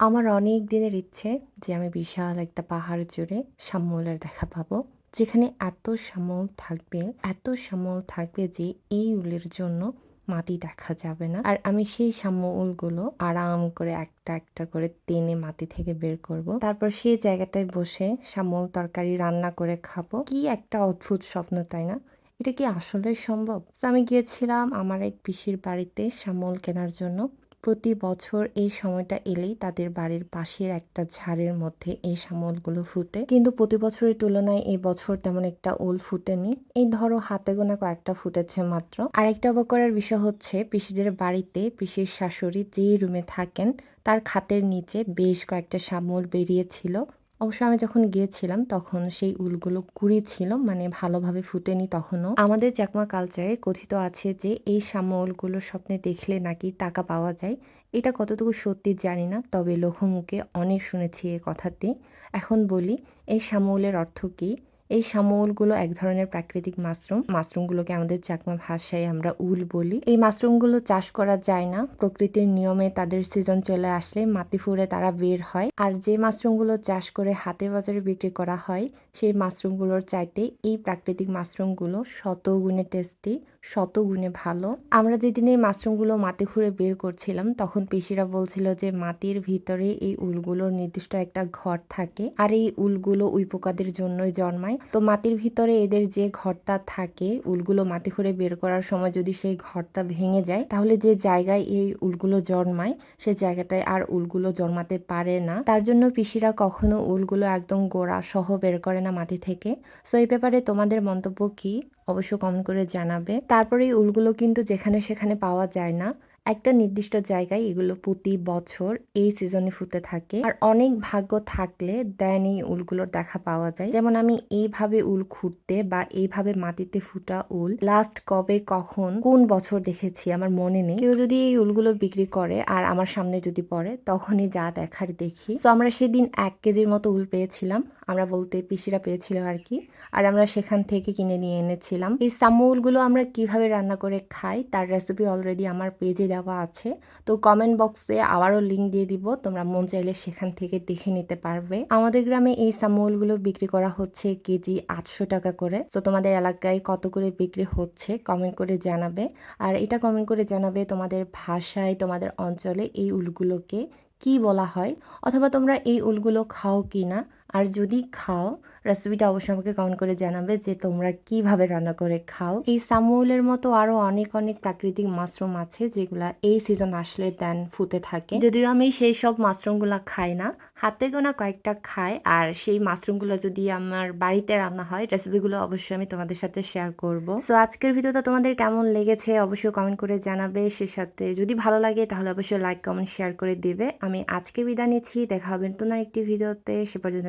আমার অনেক দিনের ইচ্ছে যে আমি বিশাল একটা পাহাড় জুড়ে শ্যামলের দেখা পাবো, যেখানে এত শ্যামল থাকবে, এত শ্যামল থাকবে যে এই উলের জন্য মাটি দেখা যাবে না। আর আমি সেই শ্যামলগুলো আরাম করে একটা একটা করে টেনে মাটি থেকে বের করব। তারপর সেই জায়গাটায় বসে শ্যামল তরকারি রান্না করে খাব। কি একটা অদ্ভুত স্বপ্ন, তাই না? এটা কি আসলে সম্ভব? তো আমি গিয়েছিলাম আমার এক পিসির বাড়িতে শ্যামল কেনার জন্য। প্রতি বছর এই সময়টা এলেই তাদের বাড়ির পাশের একটা ঝাড়ের মধ্যে এই শামলগুলো ফুটে। কিন্তু প্রতি বছরের তুলনায় এই বছর তেমন একটা ওল ফুটেনি। এই ধরো হাতে গোনা কয়েকটা ফুটেছে মাত্র। আরেকটা অবাক করার বিষয় হচ্ছে, পিসিদের বাড়িতে পিসির শাশুড়ি যেই রুমে থাকেন, তার খাতের নিচে বেশ কয়েকটা শামল বেরিয়েছিল। অবশ্য আমি যখন গিয়েছিলাম, তখন সেই উলগুলো কুড়ি ছিল মানে ভালোভাবে ফুটেনি তখনও। আমাদের চাকমা কালচারে কথিত আছে যে, এই সাম্য উলগুলো স্বপ্নে দেখলে নাকি টাকা পাওয়া যায়। এটা কতটুকু সত্যি জানি না, তবে লোকমুখে অনেক শুনেছি এ কথাতে এখন বলি, এই শ্যামৌলের অর্থ কী? এই শামুলগুলো এক ধরনের প্রাকৃতিক মাশরুম। মাশরুমগুলোকে আমাদের চাকমা ভাষায় আমরা উল বলি। এই মাশরুমগুলো চাষ করা যায় না। প্রকৃতির নিয়মে তাদের সিজন চলে আসলে মাটি ফুরে তারা বের হয়। আর যে মাশরুমগুলো চাষ করে হাতে বাজারে বিক্রি করা হয়, সেই মাশরুমগুলোর চাইতে এই প্রাকৃতিক মাশরুমগুলো শত গুণে টেস্টি শত গুণে ভালো। আমরা যেদিন এই মাশরুমগুলো মাটি খুঁড়ে বের করছিলাম, তখন পিসিরা বলছিল যে মাটির ভিতরে এই উলগুলোর নির্দিষ্ট একটা ঘর থাকে। আর এই উলগুলো উইপোকাদের জন্যই জন্মায়। তো মাটির ভিতরে এদের যে ঘরটা থাকে, উলগুলো মাটি খুঁড়ে বের করার সময় যদি সেই ঘরটা ভেঙে যায়, তাহলে যে জায়গায় এই উলগুলো জন্মায়, সে জায়গাটায় আর উলগুলো জন্মাতে পারে না। তার জন্য পিসিরা কখনো উলগুলো একদম গোড়া সহ বের করে না মাটি থেকে। সো এই ব্যাপারে তোমাদের মন্তব্য কি? অবশ্য কমেন্ট করে জানাবে। তারপরে এই উলগুলো কিন্তু যেখানে সেখানে পাওয়া যায় না। একটা নির্দিষ্ট জায়গায় এগুলো প্রতি বছর এই সিজনে ফুটে থাকে। আর অনেক ভাগ্য থাকলে দেন এই উলগুলোর দেখা পাওয়া যায়। যেমন আমি এইভাবে উল খুঁড়তে বা এইভাবে মাটিতে ফুটা উল লাস্ট কবে, কখন, কোন বছর দেখেছি আমার মনে নেই। কেউ যদি এই উলগুলো বিক্রি করে আর আমার সামনে যদি পড়ে, তখনই যা দেখার দেখি। তো আমরা সেদিন এক কেজির মতো উল পেয়েছিলাম। আমরা বলতে পিসিরা পেয়েছিল আর কি আর আমরা সেখান থেকে কিনে নিয়ে এনেছিলাম। এই সামুলগুলো আমরা কীভাবে রান্না করে খাই, তার রেসিপি অলরেডি আমার পেজে দেওয়া আছে। তো কমেন্ট বক্সে আবারও লিঙ্ক দিয়ে দিব, তোমরা মন চাইলে সেখান থেকে দেখে নিতে পারবে। আমাদের গ্রামে এই সামুলগুলো বিক্রি করা হচ্ছে কেজি আটশো টাকা করে। তো তোমাদের এলাকায় কত করে বিক্রি হচ্ছে কমেন্ট করে জানাবে। আর এটা কমেন্ট করে জানাবে তোমাদের ভাষায়, তোমাদের অঞ্চলে এই উলগুলোকে কি বলা হয়? অথবা তোমরা এই উলগুলো খাও কি না আর যদি খাও, রেসিপিটা অবশ্যই আমাকে কমেন্ট করে জানাবে যে তোমরা কীভাবে রান্না করে খাও। এই সামুলের মতো আরও অনেক অনেক প্রাকৃতিক মাশরুম আছে যেগুলা এই সিজন আসলে দেন ফুটে থাকে। যদিও আমি সেই সব মাশরুমগুলা খাই না, হাতে গোনা কয়েকটা খাই আর সেই মাশরুমগুলো যদি আমার বাড়িতে রান্না হয় রেসিপিগুলো অবশ্যই আমি তোমাদের সাথে শেয়ার করব। সো আজকের ভিডিওটা তোমাদের কেমন লেগেছে অবশ্যই কমেন্ট করে জানাবে। সে সাথে যদি ভালো লাগে তাহলে অবশ্যই লাইক কমেন্ট শেয়ার করে দিবে। আমি আজকে বিদায় নিচ্ছি, দেখা হবে নতুন একটি ভিডিওতে। সে পর্যন্ত